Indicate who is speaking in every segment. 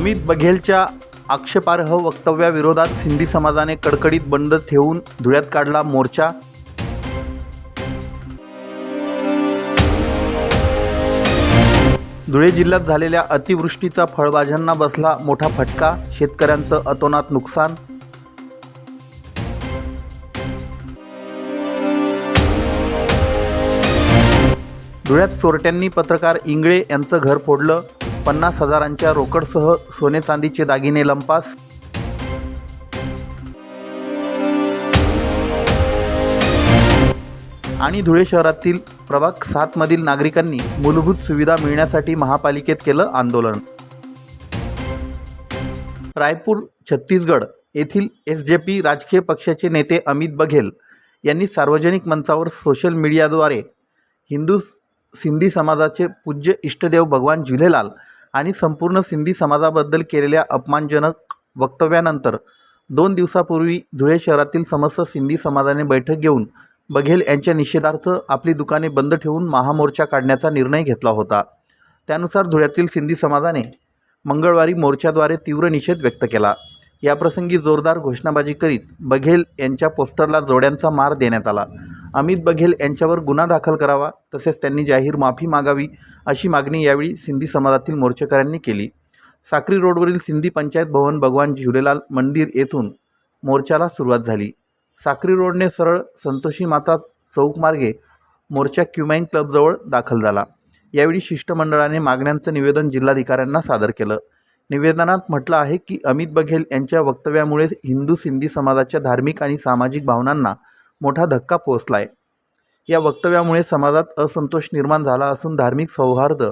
Speaker 1: अमित बघेलच्या आक्षेपार्ह वक्तव्याविरोधात सिंधी समाजाने कडकडीत बंद ठेवून धुळ्यात काढला मोर्चा. धुळे जिल्ह्यात झालेल्या अतिवृष्टीचा फळभाज्यांना बसला मोठा फटका शेतकऱ्यांचं अतोनात नुकसान. धुळ्यात चोरट्यांनी पत्रकार इंगळे यांचं घर फोडलं. पन्नास हजारांच्या रोकडसह सोने चांदीचे दागिने लंपास. आणि धुळे शहरातील प्रभाग सातमधील नागरिकांनी मूलभूत सुविधा मिळण्यासाठी महापालिकेत केलं आंदोलन. रायपूर छत्तीसगड येथील एस जे पी राजकीय पक्षाचे नेते अमित बघेल यांनी सार्वजनिक मंचावर सोशल मीडियाद्वारे हिंदू सिंधी समाजाचे पूज्य इष्टदेव भगवान झुलेलाल आणि संपूर्ण सिंधी समाजाबद्दल केलेल्या अपमानजनक वक्तव्यानंतर दोन दिवसापूर्वी धुळे शहरातील समस्त सिंधी समाजाने बैठक घेऊन बघेल यांच्या निषेधार्थ आपली दुकाने बंद ठेवून महामोर्चा काढण्याचा निर्णय घेतला होता. त्यानुसार धुळ्यातील सिंधी समाजाने मंगळवारी मोर्चाद्वारे तीव्र निषेध व्यक्त केला. याप्रसंगी जोरदार घोषणाबाजी करीत बघेल यांच्या पोस्टरला जोड्यांचा मार देण्यात आला. अमित बघेल यांच्यावर गुन्हा दाखल करावा तसेच त्यांनी जाहीर माफी मागावी अशी मागणी यावेळी सिंधी समाजातील मोर्चेकऱ्यांनी केली. साक्री रोडवरील सिंधी पंचायत भवन भगवान झुलेलाल मंदिर येथून मोर्चाला सुरुवात झाली. साक्री रोडने सरळ संतोषी माता चौकमार्गे मोर्चा क्युमाईन क्लबजवळ दाखल झाला. यावेळी शिष्टमंडळाने मागण्यांचं निवेदन जिल्हाधिकाऱ्यांना सादर केलं. निवेदनात म्हटलं आहे की अमित बघेल यांच्या वक्तव्यामुळे हिंदू सिंधी समाजाच्या धार्मिक आणि सामाजिक भावनांना मोठा धक्का पोचला आहे या वक्तव्यामुळे समाजात असंतोष निर्माण झाला असून धार्मिक सौहार्द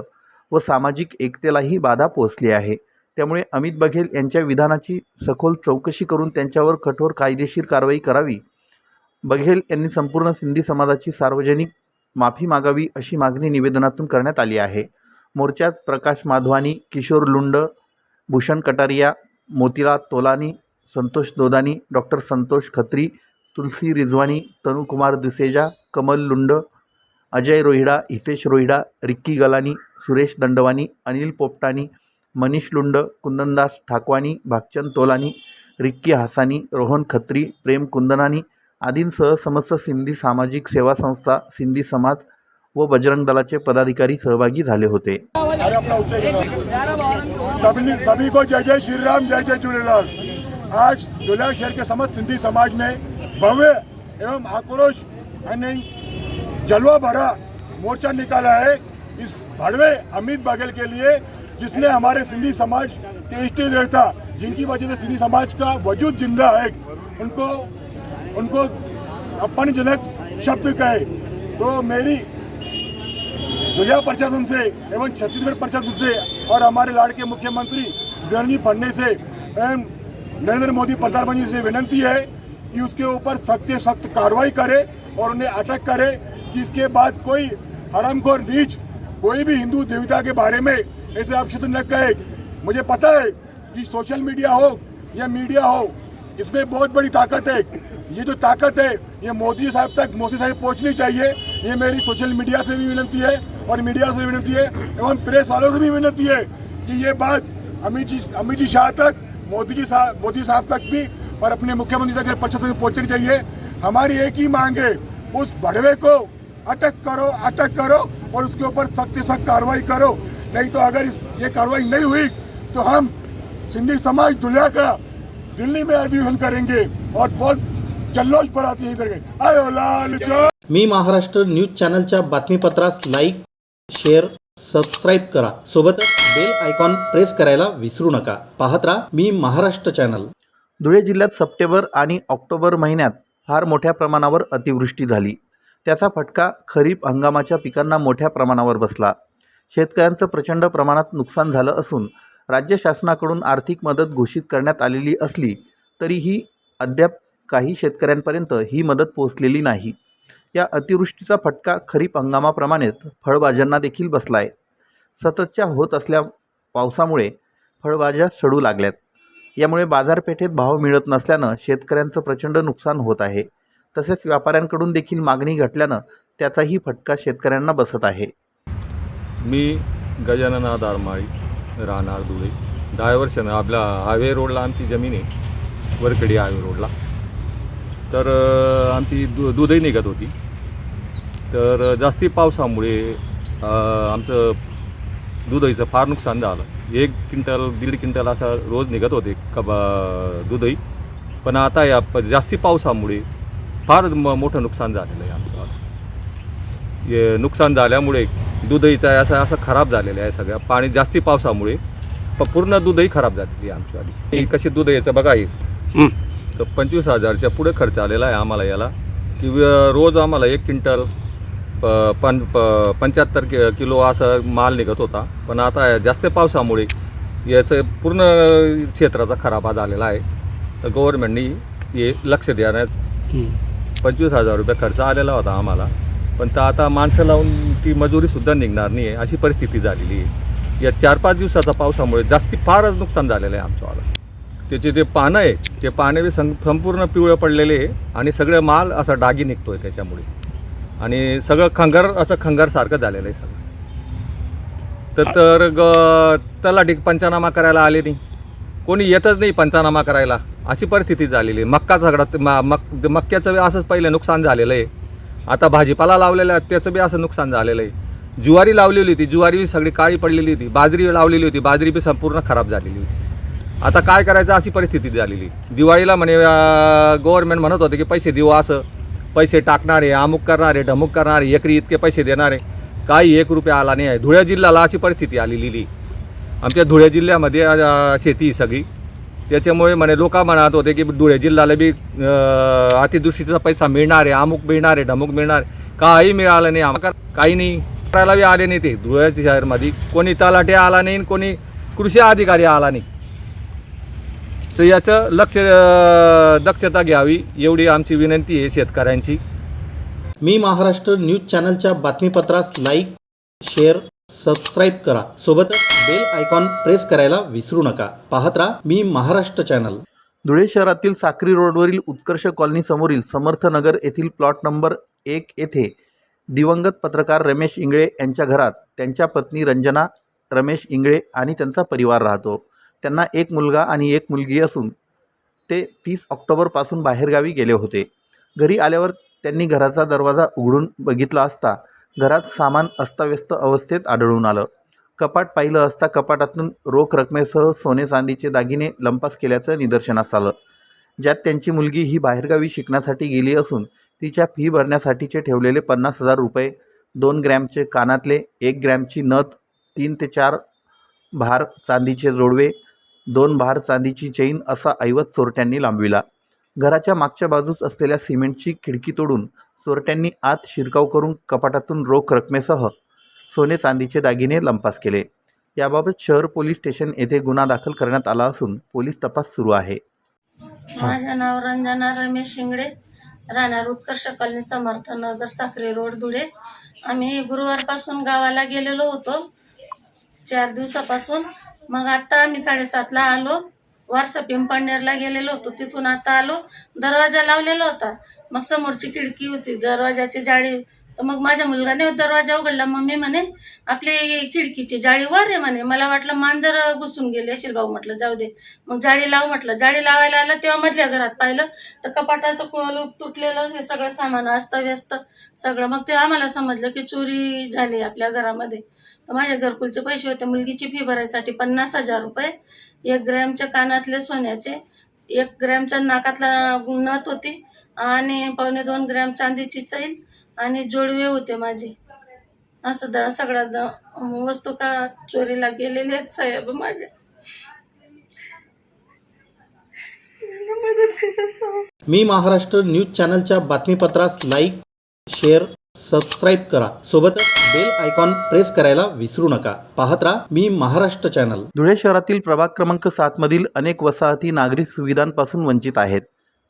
Speaker 1: व सामाजिक एकतेलाही बाधा पोचली आहे. त्यामुळे अमित बघेल यांच्या विधानाची सखोल चौकशी करून त्यांच्यावर कठोर कायदेशीर कारवाई करावी. बघेल यांनी संपूर्ण सिंधी समाजाची सार्वजनिक माफी मागावी अशी मागणी निवेदनातून करण्यात आली आहे. मोर्चात Prakash Madhwani Kishor Lund Bhushan Kataria Motilal Tolani Santosh Dodani doctor Santosh Khatri Tulsi Rijwani Tanukumar Duseja Kamal Lund Ajay Rohida Hitesh Rohida Ricky Galani Suresh Dandwani Anil Popatani Manish Lund Kundandas Thakwani Bhagchand Tolani Ricky Hasani Rohan Khatri Prem Kundnani आदींसह समस्त सिंधी सामाजिक सेवा संस्था सिंधी समाज व बजरंग दलाचे पदाधिकारी सहभागी झाले होते.
Speaker 2: सभी सभी को जय जय श्रीराम जय जय झूलेलाल. आज दुल्हा शहर के समस्त सिंधी समाज ने भव्य एवं आक्रोश यानी जलवा भरा मोर्चा निकाला है इस भड़वे अमित बघेल के लिए, जिसने हमारे सिंधी समाज के इष्ट देवता, जिनकी वजह से सिंधी समाज का वजूद ज़िंदा है, उनको उनको अपमानजनक शब्द कहे। तो मेरी दुनिया प्रशासन से एवं छत्तीसगढ़ प्रशासन से और हमारे लाड़ के मुख्यमंत्री देवेंद्र फडणवीस से, एवं नरेंद्र मोदी प्रधानमंत्री से विनंती है कि उसके ऊपर सख्त सख्त कार्रवाई करे और उन्हें अटक करे कि इसके बाद कोई हरम हरामखोर नीच, कोई भी हिंदू देवता के बारे में ऐसे अपशब्द न कहे। मुझे पता है कि सोशल मीडिया हो या मीडिया हो, इसमें बहुत बड़ी ताकत है। ये जो ताकत है, ये मोदी साहब तक, मोदी साहब पहुंचनी चाहिए। ये मेरी सोशल मीडिया से भी विनती है और मीडिया से विनती है एवं प्रेस वालों से भी विनती है कि ये बात अमित जी अमित जी शाह तक मोदी जी साहब, मोदी साहब तक भी और अपने मुख्यमंत्री तक में पहुंचनी चाहिए। हमारी एक ही मांग है, उस बढ़वे को अटक करो अटक करो और उसके ऊपर सख्त से सख्त कार्रवाई करो। नहीं तो अगर ये कार्रवाई नहीं हुई तो हम सिंधी समाज दुनिया का दिल्ली में अधिवेशन करेंगे और बहुत जल्लोष पर आती करेंगे। आयो, लाल
Speaker 1: मी महाराष्ट्र न्यूज़ चॅनलच्या बातमीपत्रास लाईक शेअर सबस्क्राईब करा. सोबतच बेल आयकॉन प्रेस करायला विसरू नका. पाहत राहा मी महाराष्ट्र चॅनल धुळे जिल्ह्यात सप्टेंबर आणि ऑक्टोबर महिन्यात फार मोठ्या प्रमाणावर अतिवृष्टी झाली. त्याचा फटका खरीप हंगामाच्या पिकांना मोठ्या प्रमाणावर बसला. शेतकऱ्यांचं प्रचंड प्रमाणात नुकसान झालं असून राज्य शासनाकडून आर्थिक मदत घोषित करण्यात आलेली असली तरीही अद्याप काही शेतकऱ्यांपर्यंत ही मदत पोहोचलेली नाही. या अतिवृष्टीचा फटका खरीप हंगामाप्रमाणेच फळभाज्यांना देखील बसला आहे सततच्या होत असल्या पावसामुळे फळभाज्या सडू लागल्यात. यामुळे बाजारपेठेत भाव मिळत नसल्यानं शेतकऱ्यांचं प्रचंड नुकसान होत आहे. तसेच व्यापाऱ्यांकडून देखील मागणी घटल्यानं त्याचाही फटका शेतकऱ्यांना बसत आहे.
Speaker 3: मी गजानन दारमाळी राहणार धुळे. दहा वर्षानं आपल्या हायवे रोडला आमची जमीन आहे. वरकडी हायवे रोडला. तर आमची दु दूधही निघत होती. तर जास्ती पावसामुळे आमचं दुधईचं फार नुकसान झालं. एक क्विंटल दीड क्विंटल असं रोज निघत होते कबा दुधई. पण आता या प जास्ती पावसामुळे फार म मोठं नुकसान झालेलं आहे आमचं. हे नुकसान झाल्यामुळे दुधईचा असं असं खराब झालेलं आहे सगळं. पाणी जास्ती पावसामुळे प- पूर्ण दूधही खराब झालेली आहे आमची आधी कशी दूध यायचं बघा हे. तर पंचवीस हजारच्या पुढे खर्च आलेला आहे आम्हाला याला. की रोज आम्हाला एक क्विंटल प पं प पंच्याहत्तर कि किलो असं माल निघत होता. पण आता जास्त पावसामुळे याचं पूर्ण क्षेत्राचा खराबा झालेला आहे. तर गव्हर्नमेंटनी हे लक्ष देण्यात पंचवीस हजार रुपये खर्च आलेला होता आम्हाला. पण तर आता माणसं लावून ती मजुरीसुद्धा निघणार नाही आहे अशी परिस्थिती झालेली आहे. या चार पाच दिवसाचा पावसामुळे जास्ती फारच नुकसान झालेलं आहे आमचं त्याचे जे पानं आहे ते पानं बी सं संपूर्ण पिवळं पडलेले आहे आणि सगळं माल असा डागी निघतो आहे त्याच्यामुळे. आणि सगळं खंगार असं खंगारसारखं झालेलं आहे सगळं. तर तर ग तलाठी पंचनामा करायला आले नाही. कोणी येतच नाही पंचनामा करायला. अशी परिस्थिती झालेली आहे. मक्का सगळा मा- मक मक्याचं बी असंच पहिलं नुकसान झालेलं आहे. आता भाजीपाला लावलेला आहे त्याचं बी असं नुकसान झालेलं आहे. ज्वारी लावलेली होती ज्वारी बी सगळी काळी पडलेली होती. बाजरी लावलेली होती बाजरी बी संपूर्ण खराब झालेली होती. आता काय करायचं अशी परिस्थिती झालेली. दिवाळीला म्हणे गव्हर्नमेंट म्हणत होते की पैसे देऊ असं. पैसे टाकणारे अमुक करणारे ढमुक करणारे एकरी इतके पैसे देणारे. काही एक रुपया आला नाही आहे. धुळे जिल्ह्याला अशी परिस्थिती आलेली. आमच्या धुळे जिल्ह्यामध्ये शेती सगळी. त्याच्यामुळे म्हणे लोक म्हणत होते की धुळे जिल्ह्याला बी अतिदृष्टीचा पैसा मिळणार आहे अमुक मिळणार आहे ढमुक मिळणार. आहे. काही मिळालं नाही आम्हाला. काही नाही. करायला बी आले नाही ते. धुळ्याच्या शहरमध्ये. कोणी तलाठी आला नाही आणि कोणी कृषी अधिकारी आला नाही. तर याचं लक्ष दक्षता घ्यावी एवढी आमची विनंती आहे शेतकऱ्यांची.
Speaker 1: मी महाराष्ट्र न्यूज चॅनलच्या बातमीपत्रास लाईक शेअर सबस्क्राईब करा. सोबतच बेल आयकॉन प्रेस करायला विसरू नका. पाहत राहा मी महाराष्ट्र चॅनल. धुळे शहरातील साक्री रोडवरील उत्कर्ष कॉलनी समोरील समर्थ नगर येथील प्लॉट नंबर एक येथे दिवंगत पत्रकार रमेश इंगळे यांच्या घरात त्यांच्या पत्नी रंजना रमेश इंगळे आणि त्यांचा परिवार राहतो. त्यांना एक मुलगा आणि एक मुलगी असून ते तीस ऑक्टोबरपासून बाहेरगावी गेले होते. घरी आल्यावर त्यांनी घराचा दरवाजा उघडून बघितला असता घरात सामान अस्ताव्यस्त अवस्थेत आढळून आलं. कपाट पाहिलं असता कपाटातून रोख रकमेसह सोने चांदीचे दागिने लंपास केल्याचं निदर्शनास आलं. ज्यात त्यांची मुलगी ही बाहेरगावी शिकण्यासाठी गेली असून तिच्या फी भरण्यासाठीचे ठेवलेले पन्नास हजार रुपये दोन ग्रॅमचे कानातले एक ग्रॅमची नथ तीन ते चार भार चांदीचे जोडवे दोन भार चांदीची चेन असा ऐवत चोरट्यांनी लांबविला. घराच्या मागच्या बाजूस असलेल्या सिमेंटची खिडकी तोडून चोरट्यांनी आत शिरकाव करून कपाटातून रोख रकमेसह सोने चांदीचे दागिने लंपास केले. याबाबत शहर पोलीस स्टेशन येथे गुन्हा दाखल करण्यात आला असून पोलीस तपास सुरू आहे.
Speaker 4: माझं नाव रंजना रमेश शिंगडे. राहणार उत्कर्ष कॉलनी समर्थ नगर साखरे रोड धुळे. आम्ही गुरुवारपासून गावाला गेलेलो होतो. चार दिवसापासून मग आता आम्ही साडेसातला आलो. वारसा पिंपळनेरला गेलेलो होतो. तिथून आता आलो. दरवाजा लावलेला होता. मग समोरची खिडकी होती. दरवाजाची जाळी. तर मग माझ्या मुलगाने दरवाजा उघडला. मम्मी म्हणे आपली खिडकीची जाळी वर आहे म्हणे. मला वाटलं मांजर घुसून गेले. असेल भाऊ म्हटलं जाऊ दे. मग जाळी लाव म्हटलं. जाळी लावायला आलं तेव्हा मधल्या घरात पाहिलं. तर कपाटाचं कुलूप तुटलेलं हे सगळं सामान व्यस्त सगळं. मग ते आम्हाला समजलं की चोरी झाली आपल्या घरामध्ये. तर माझ्या घरकुलचे पैसे होते. मुलगीची फी भरायसाठी पन्नास हजार रुपये. एक ग्रॅमच्या कानातले सोन्याचे एक ग्रॅमच्या नाकातला नथ होती आणि पावणे दोन ग्रॅम चांदीची चैन आणि जोडवे होते माझे. असं द सगळ्या द वस्तू का चोरीला गेलेले आहेत साहेब साहेब.
Speaker 1: मी महाराष्ट्र न्यूज चॅनलच्या बातमीपत्रास लाईक शेअर सबस्क्राईब करा. सोबतच बेल आयकॉन प्रेस करायला विसरू नका. पाहत राहा मी महाराष्ट्र चॅनल धुळे शहरातील प्रभाग क्रमांक सातमधील अनेक वसाहती नागरिक सुविधांपासून वंचित आहेत.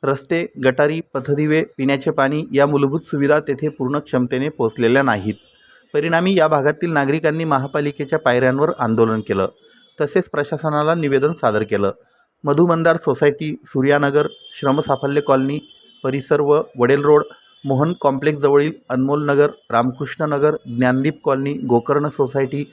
Speaker 1: रस्ते गटारी पथदिवे पिण्याचे पाणी या मूलभूत सुविधा तेथे पूर्ण क्षमतेने पोहोचलेल्या नाहीत. परिणामी या भागातील नागरिकांनी महापालिकेच्या पायऱ्यांवर आंदोलन केलं. तसेच प्रशासनाला निवेदन सादर केलं. मधुमंदार सोसायटी सूर्यानगर श्रमसाफल्य कॉलनी परिसर व Wadel road Mohan कॉम्प्लेक्सजवळील Anmol Nagar Ramkrishna Nagar Dnyandeep colony Gokarna society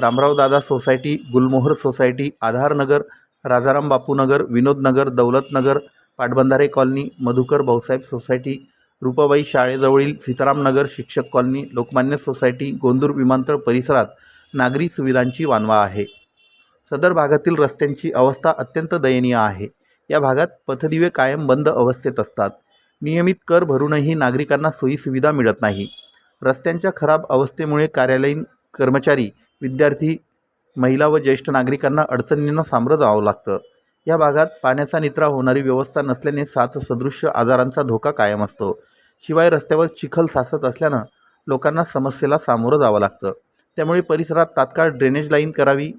Speaker 1: Ramrao Dada society Gulmohar society Aadharnagar Rajaram Bapunagar Vinodnagar Daulatnagar Patbandhare colony Madhukar Bhausaheb society Rupabai शाळेजवळील Sitaramnagar Shikshak colony Lokmanya society Gondur विमानतळ परिसरात नागरी सुविधांची वानवा आहे. सदर भागातील रस्त्यांची अवस्था अत्यंत दयनीय आहे. या भागात पथदिवे कायम बंद अवस्थेत असतात. नियमित कर भरूनही नागरिकांना सोयीसुविधा मिळत नाही. रस्त्यांच्या खराब अवस्थेमुळे कार्यालयीन कर्मचारी विद्यार्थी महिला व ज्येष्ठ नागरिकांना अडचणींना सामोरं जावं लागतं. या भागात पाण्याचा निचरा होणारी व्यवस्था नसल्याने साथ सदृश्य आजारांचा धोका कायम असतो. शिवाय रस्त्यावर चिखल साचत असल्यानं लोकांना समस्येला सामोरं जावं लागतं. त्यामुळे परिसरात तात्काळ ड्रेनेज लाईन करावी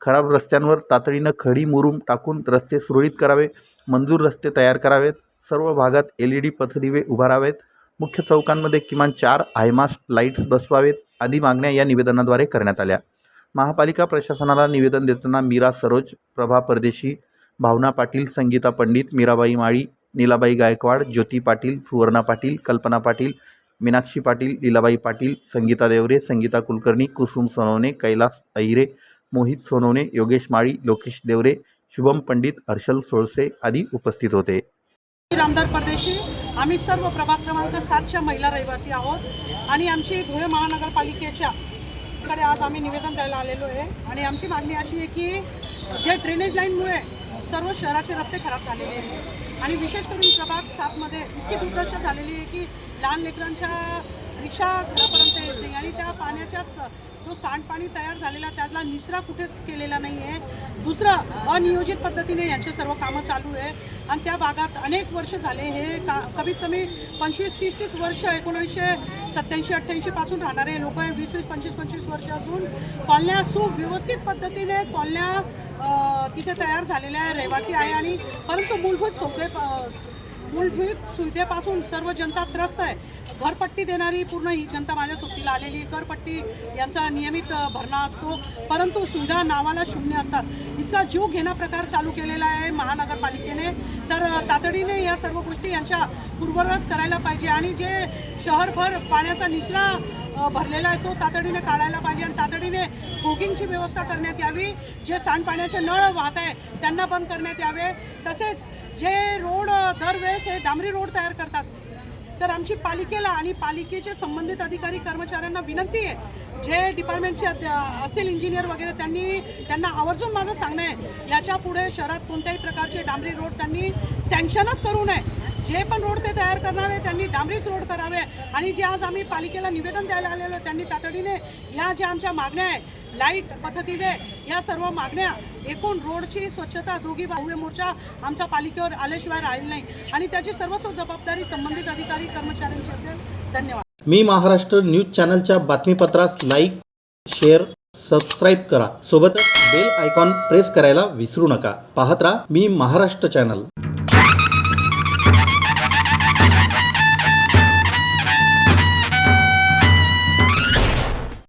Speaker 1: खराब रस्त्यांवर तातडीनं खडी मुरूम टाकून रस्ते सुरळीत करावे मंजूर रस्ते तयार करावेत सर्व भागात एल ई डी पथदिवे उभारावेत मुख्य चौकांमध्ये किमान चार आयमास्ट लाईट्स बसवावेत आदी मागण्या या निवेदनाद्वारे करण्यात आल्या. महापालिका प्रशासनाला निवेदन देताना मीरा सरोज प्रभा परदेशी भावना पाटील संगीता पंडित मीराबाई माळी नीलाबाई गायकवाड ज्योती पाटील सुवर्णा पाटील कल्पना पाटील मीनाक्षी पाटील लीलाबाई पाटील संगीता देवरे संगीता कुलकर्णी कुसुम सोनवणे कैलास अहिरे मोहित सोनवणे योगेश माळी लोकेश देवरे शुभम पंडित हर्षल सोळसे आदी उपस्थित होते.
Speaker 5: रामदार परदेशी आम्ही सर्व प्रभाग क्रमांक सातच्या महिला रहिवासी आहोत. आणि आमची धुळे महानगरपालिकेच्या कडे आज आम्ही निवेदन द्यायला आलेलो आहे. आणि आमची मागणी अशी आहे की जे ड्रेनेज लाईनमुळे सर्व शहराचे रस्ते खराब झालेले आहेत. आणि विशेष करून प्रभाग सातमध्ये इतकी दुर्दशा झालेली आहे की लहान लेकरांच्या रिक्षा घरापर्यंत येत नाही. आणि त्या पाण्याच्या जो सांडपाणी तयार झालेला त्यातला निचरा कुठेच केलेला नाही आहे दुसरं अनियोजित पद्धतीने यांचे सर्व कामं चालू आहे. आणि त्या भागात अनेक वर्ष झाले हे का कमीत कमी पंचवीस तीस तीस वर्ष एकोणीसशे सत्याऐंशी अठ्ठ्याऐंशीपासून राहणारे लोक वीस वीस पंचवीस पंचवीस वर्ष असून कॉलन्या सुव्यवस्थित पद्धतीने कॉलन्या तिथे तयार झालेल्या आहे रहिवासी आहे आणि परंतु मूलभूत सौदे मूलभूत सुविधेपासून सर्व जनता त्रस्त आहे. घरपट्टी देणारी पूर्ण ही जनता माझ्या सोबतीला आलेली करपट्टी यांचा नियमित भरणा असतो. परंतु सुविधा नावाला शून्य असतात. इतका जीव घेणा प्रकार चालू केलेला आहे महानगरपालिकेने. तर तातडीने या सर्व गोष्टी यांच्या पूर्ववत करायला पाहिजे आणि जे शहरभर पाण्याचा निचरा भरलेला आहे तो तातडीने काढायला पाहिजे आणि तातडीने फोगिंगची व्यवस्था करण्यात यावी. जे सांडपाण्याचे नळ वाहत आहे त्यांना बंद करण्यात यावे. तसेच जे रोड दरवेळेस हे डांबरी रोड तयार करतात तर आमची पालिकेला आणि पालिकेचे संबंधित अधिकारी कर्मचाऱ्यांना विनंती आहे. जे डिपार्टमेंटचे असतील इंजिनियर वगैरे त्यांनी त्यांना आवर्जून माझं सांगणं आहे. याच्यापुढे शहरात कोणत्याही प्रकारचे डांबरी रोड त्यांनी सँक्शनच करू नये. जे पण रोड ते तयार करणार आहे त्यांनी डांबरीच रोड करावे. आणि जे आज आम्ही पालिकेला निवेदन द्यायला आलेलो आहे, त्यांनी तातडीने ह्या ज्या आमच्या मागण्या आहे लाइट पद्धतीने या सर्व मागण्या एकूण रोडची स्वच्छता दोघी बाहुवे मोर्चा आमच्या पालिकेवर आल्याशिवाय राहील नाही. आणि त्याची सर्वस्व जबाबदारी संबंधित अधिकारी कर्मचाऱ्यांची असेल. धन्यवाद.
Speaker 1: मी महाराष्ट्र न्यूज चॅनलच्या बातमीपत्रास लाईक शेअर सबस्क्राईब करा. सोबतच बेल आयकॉन प्रेस करायला विसरू नका. पाहत राहा मी महाराष्ट्र चॅनल.